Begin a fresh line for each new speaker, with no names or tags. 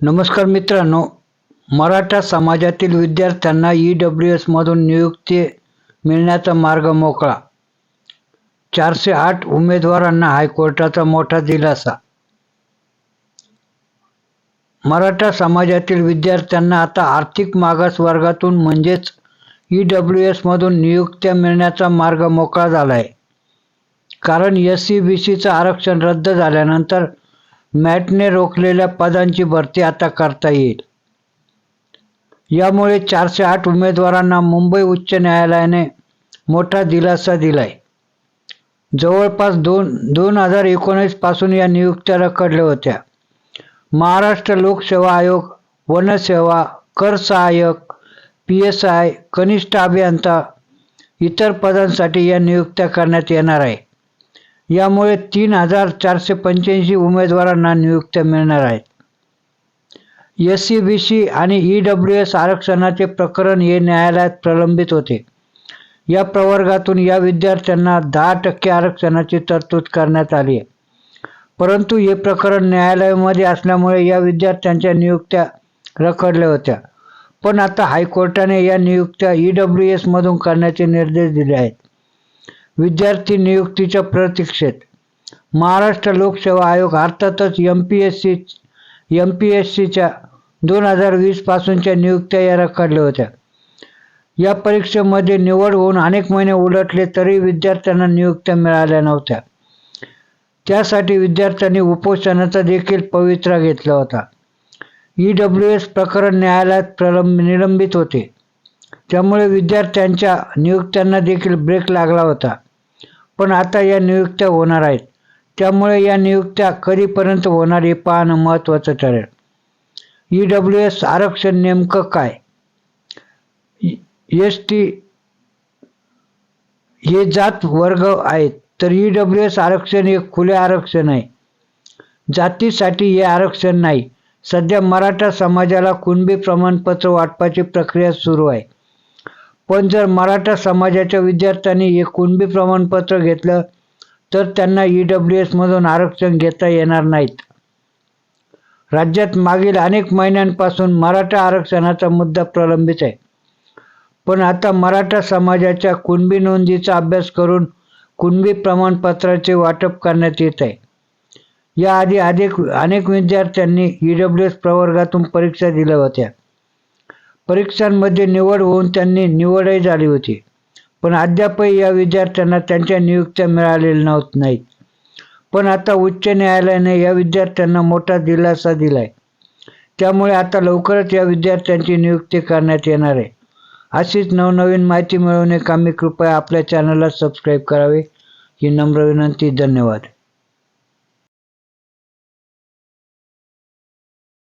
नमस्कार मित्रांनो मराठा समाजातील विद्यार्थ्यांना ई डब्ल्यू एसमधून नियुक्ती मिळण्याचा मार्ग मोकळा. चारशे आठ उमेदवारांना हायकोर्टाचा मोठा दिलासा. मराठा समाजातील विद्यार्थ्यांना आता आर्थिक मागास वर्गातून म्हणजेच ई डब्ल्यू एसमधून नियुक्त्या मिळण्याचा मार्ग मोकळा झाला आहे कारण एस सी बी सीचं आरक्षण रद्द झाल्यानंतर मॅटने रोखलेल्या पदांची भरती आता करता येईल. यामुळे चारशे आठ उमेदवारांना मुंबई उच्च न्यायालयाने मोठा दिलासा दिलाय. जवळपास दोन दोन हजार एकोणीसपासून या नियुक्त्या रखडल्या होत्या. महाराष्ट्र लोकसेवा आयोग वनसेवा कर सहाय्यक पी एस आय कनिष्ठ अभियंता इतर पदांसाठी या नियुक्त्या करण्यात येणार आहे. यामुळे तीन हजार चारशे पंच्याऐंशी उमेदवारांना नियुक्त्या मिळणार आहेत. एस सी बी सी आणि ई डब्ल्यू एस आरक्षणाचे प्रकरण हे न्यायालयात प्रलंबित होते. या प्रवर्गातून या विद्यार्थ्यांना दहा टक्के आरक्षणाची तरतूद करण्यात आली आहे. परंतु हे प्रकरण न्यायालयामध्ये असल्यामुळे या विद्यार्थ्यांच्या नियुक्त्या रखडल्या होत्या. पण आता हायकोर्टाने या नियुक्त्या ई डब्ल्यू एसमधून करण्याचे निर्देश दिले आहेत. विद्यार्थी नियुक्तीच्या प्रतीक्षेत. महाराष्ट्र लोकसेवा आयोग अर्थातच M P S C M P S सीच्या दोन हजार वीसपासूनच्या नियुक्त्या या रखडल्या होत्या. या परीक्षेमध्ये निवड होऊन अनेक महिने उलटले तरी विद्यार्थ्यांना नियुक्त्या मिळाल्या नव्हत्या. त्यासाठी विद्यार्थ्यांनी उपोषणाचा देखील पवित्रा घेतला होता. ई डब्ल्यू एस प्रकरण न्यायालयात प्रलंब निलंबित होते. त्यामुळे विद्यार्थ्यांच्या नियुक्त्यांना देखील ब्रेक लागला होता. पण आता या नियुक्त्या होणार आहेत. त्यामुळे या नियुक्त्या कधीपर्यंत होणार हे पाहणं महत्त्वाचं ठरेल. ई डब्ल्यू एस आरक्षण नेमकं काय? एस टी हे जात वर्ग आहेत तर ई डब्ल्यू एस आरक्षण हे खुले आरक्षण आहे. जातीसाठी हे आरक्षण नाही. सध्या मराठा समाजाला कुणबी प्रमाणपत्र वाटपाची प्रक्रिया सुरू आहे. पण जर मराठा समाजाच्या विद्यार्थ्यांनी हे कुणबी प्रमाणपत्र घेतलं तर त्यांना ई डब्ल्यू एसमधून आरक्षण घेता येणार नाहीत. राज्यात मागील अनेक महिन्यांपासून मराठा आरक्षणाचा मुद्दा प्रलंबित आहे. पण आता मराठा समाजाच्या कुणबी नोंदीचा अभ्यास करून कुणबी प्रमाणपत्राचे वाटप करण्यात येत आहे. याआधी अधिक अनेक विद्यार्थ्यांनी ई डब्ल्यू एस प्रवर्गातून परीक्षा दिल्या होत्या. परीक्षांमध्ये निवड होऊन त्यांनी निवडही झाली होती. पण अद्यापही या विद्यार्थ्यांना त्यांच्या नियुक्त्या मिळालेल्या नव्हत नाहीत. पण आता उच्च न्यायालयाने या विद्यार्थ्यांना मोठा दिलासा दिलाय. त्यामुळे आता लवकरच या विद्यार्थ्यांची नियुक्ती करण्यात येणार आहे. अशीच नवनवीन माहिती मिळवणे कामी कृपया आपल्या चॅनलला सबस्क्राईब करावे. ही नम्र विनंती धन्यवाद.